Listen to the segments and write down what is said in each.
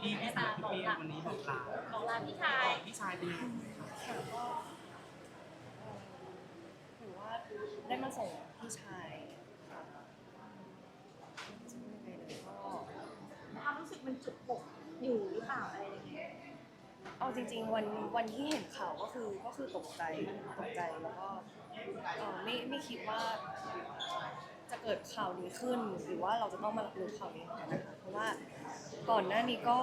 พี่พี่สาวพี่เปียวันนี้บอกลาของร้านพี่ชายพี่ชายเป็นยังไงค่ะก็ถือว่าได้มาส่งพี่ชายค่ะจะพูดยังไงเลยก็ความรู้สึกมันจุกปกอยู่หรือเปล่าอะไรอย่างเงี้ยเอาจริง ๆ วันวันที่เห็นข่าวก็คือก็คือตกใจตกใจแล้วก็ไม่ไม่คิดว่า จะเกิดข่าวนี้ขึ้น หรือว่าเราจะต้องมารับรู้ข่าวนี้เหมนกันนะคะเพราะว่าก่อนหน้านี้ก็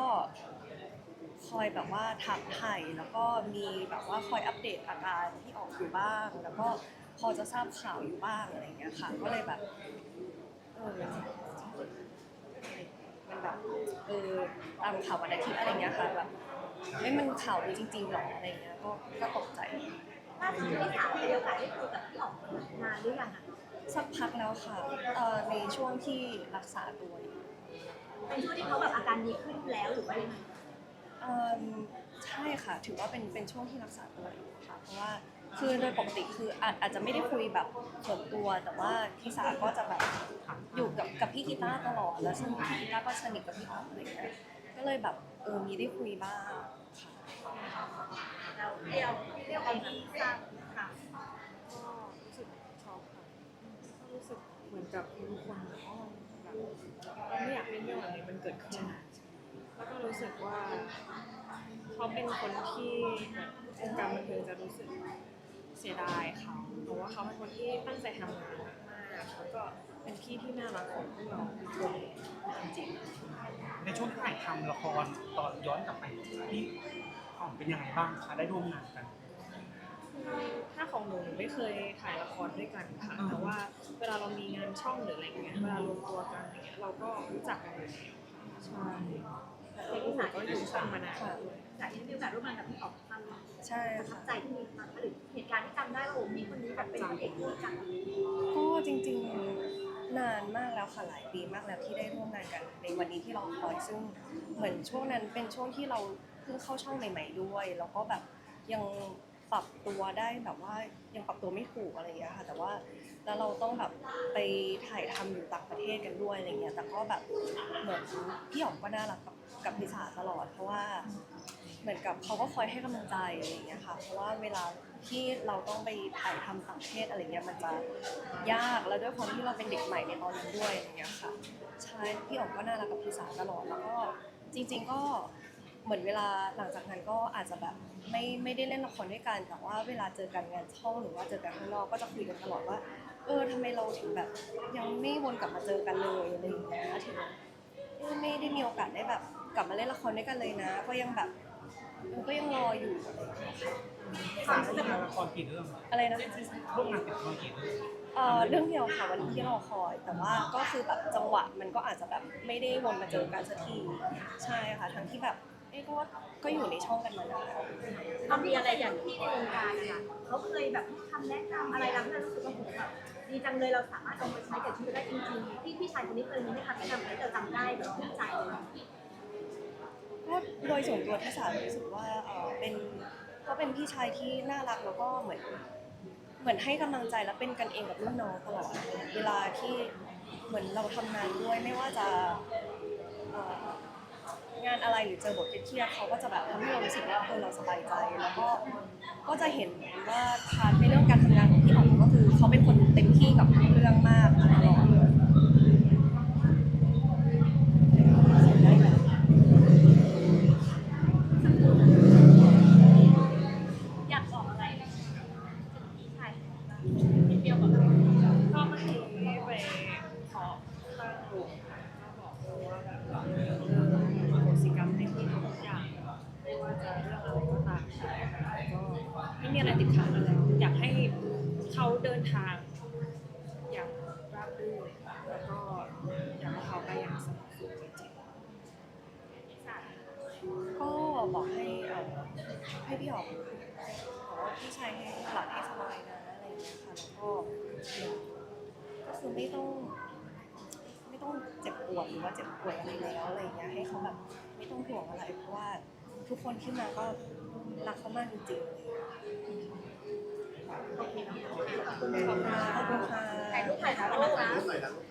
คอยแบบว่าถามไถ่แล้วก็มีแบบว่าคอยอัปเดตอาการที่ออกอยู่บ้าง แล้วก็พอจะทราบข่าวอยู่บ้างอะไรอย่างเงี้ยค่ะ ก็เลยแบบเออมันแบบเออตามข่าววันอาทิตย์อะไรเงี้ยค่ะแบบไม่มันข่าวนี้จริงๆหรออะไรเงี้ยก็ก็ตกใจถ้าที่พี่สาวมีโอกาสได้คุยกับพี่อ๋อมนานหรือยังอะ สักพักแล้วค่ะเอ่อในช่วงที่รักษาตัวอยู่เป็นช่วงที่เขาแบบอาการดีขึ้นแล้วหรือว่ายังไงเอิ่มใช่ค่ะ ถือว่าเป็นเป็นช่วงที่รักษาตัวอยู่ค่ะ เพราะว่าคือโดยปกติคืออาจอาจจะไม่ได้คุยแบบส่วนตัว แต่ว่าพี่สาก็จะแบบอยู่กับกับพี่กีตาร์ตลอด แล้วซึ่งพี่กีตาร์ก็สนิทกับพี่อ๋อมอะไรเงี้ยก็เลยแบบเออมีได้คุยบ้างค่ะ เราเรียวเรียวเองที่ทราบค่ะ ก็รู้สึกช็อกค่ะก็รู้สึ กับทุกคนแบบอ๋อแบบเราไม่อยากให้เรื่องแบบนี้มันเกิดขึ้น แล้วก็รู้สึกว่าเขาเป็นคนที่เมือนวงการบันเทิงจะรู้สึกเสียดายเขาเพราะว่าเขาเป็นคนที่ตั้งใจทำงานมากๆแล้วก็เป็นพี่ที่น่ารักของพวกเราทุกคนจริงในช่วงที่ถ่ายทำละครตอนย้อนกลับไปพี่อ๋อมเป็นยังไงบ้างคะได้ร่วมงานกัน ถ้าของหนูหนูไม่เคยถ่ายละครด้วยกันค่ะอ่าแต่ว่าเวลาเรามีงานช่องหรืออะไรเงี้ย เวลารวมตัวกันอย่างเงี้ยเราก็รู้จักกันอยู่แล้วค่ะใช่แต่พี่หนูก็อยู่ช่องมานานด้วยจากที่มีโอกาสร่วมงานกับพี่อ๋อมทำประใช่ทับค่ะใจที่มีมาหรือเหตุการณ์ที่จำได้ว่าโอ้มีคนนี้แบบเป็นพระเอกด้วยกันก็จริงๆนานมากแล้วค่ะหลายปีมากแล้วที่ได้ร่วมงานกัน ในวันนี้ที่เราคอยซึ่งเหมือนช่วงนั้นเป็นช่วงที่เราเพิ่งเข้าช่องใหม่ ๆด้วย แล้วก็แบบยัง ปรับตัวได้แบบว่ายังปรับตัวไม่ถูกอะไรอย่างเงี้ยค่ะ แต่ว่าแล้วเราต้องแบบไปถ่ายทำอยู่ต่างประเทศกันด้วยอะไรเงี้ยแต่ก็แบบเหมือนพี่อ๋อมก็น่ารักกับกับพิสาตลอด เพราะว่าเหมือนกับเขาก็คอยให้กำลังใจอะไรอย่างเงี้ยค่ะ เพราะว่าเวลาที่เราต้องไปถ่ายทำต่างประเทศอะไรเงี้ยมันจะยากแล้วด้วยความที่เราเป็นเด็กใหม่ในตอนนั้นด้วยอะไรเงี้ยค่ะใช่พี่อ๋อมก็น่ารักกับพี่สาตลอดแล้วก็จริง ๆ ก็ เหมือนเวลาหลังจากนั้นก็อาจจะแบบไม่ไม่ได้เล่นละครด้วยกันแต่ว่าเวลาเจอกันงานช่องหรือว่าเจอกันข้างนอกก็จะคุยกันตลอดว่า เออทำไมเราถึงแบบ ยังไม่วนกลับมาเจอกันเลยอะไรอย่างเงี้ยถึงเออไม่ได้มีโอกาสได้แบบ กลับมาเล่นละครด้วยกันเลยนะ ก็ยังแบบเออก็ยังรออยู่อะไรอย่างเงี้ยค่ะพี่สาวร่วมงานละครกี่เรื่องอะไรนะคะร่วมงานติดละครกี่เรื่องเอ่อเรื่องเดียวค่ะวันที่รอคอย แต่ว่าก็คือแบบจังหวะมันก็อาจจะแบบไม่ได้วนมาเจอกันสักทีใช่ค่ะทั้งที่แบบ เอ้ก็ว่าก็อยู่ในช่องกันมานานเรามีอะไรอย่างที่ในวงการนะคะเขาเคยแบบให้คำแนะนำอะไรเราที่เรารู้สึกว่าโหแบบดีจังเลยเราสามารถเอาไปใช้กับชีวิตได้จริงๆที่พี่ชายคนนี้เคยมีให้คำแนะนำอะไรเราจำได้แบบภูมิใจเลย ก็โดยส่วนตัวที่สามรู้สึกว่าเออเป็นก็เป็นพี่ชายที่น่ารักแล้วก็เหมือน เหมือนให้กำลังใจและเป็นกันเองกับรุ่นน้องตลอดเวลาที่เหมือนเราทำงานด้วยไม่ว่าจะเอ่อ งานอะไรหรือเจอบทเครียดๆเขาก็จะแบบทำให้เรารู้สึกว่าเออเราสบายใจ แล้วก็ก็จะเห็นว่าพาร์ทในเรื่องการทำงานของพี่อ๋อมก็คือเขาเป็นคนเต็มที่กับเรื่องมากตลอดอยากบอกอะไรถึงพี่ชายของเรานิดเดียวกับเราก็เมื่อกี้ไปขอตั้งวงค่ะก็บอกว่าแบบเอออโหสิกรรมให้พี่ทุกอย่างไม่ว่า จะเรื่องอะไรก็ตามก็ไม่มีอะไรติดขัดอะไรอยากให้เขาเดินทาง อย่างราบรื่นแล้วก็อยากให้เขาไปอย่างสงบสุขจริงๆก็บอกให้เอ่อให้พี่ออมบอกว่าพี่ชายให้หลับให้สบายนะอะไรอย่างเงี้ยค่ะแล้วก็ก็คือไม่ต้อง ไม่ต้องเจ็บปวดหรือว่าเจ็บป่วยอะไรแล้วอะไรอย่างเงี้ยให้เขาแบบไม่ต้องห่วงอะไรเพราะว่า ทุกคนที่มาก็รักเขามากจริงๆเลยโอเคเนาะขอบคุณค่ะขอบคุณค่ะถ่ายรูปถ่ายรูปนะคะ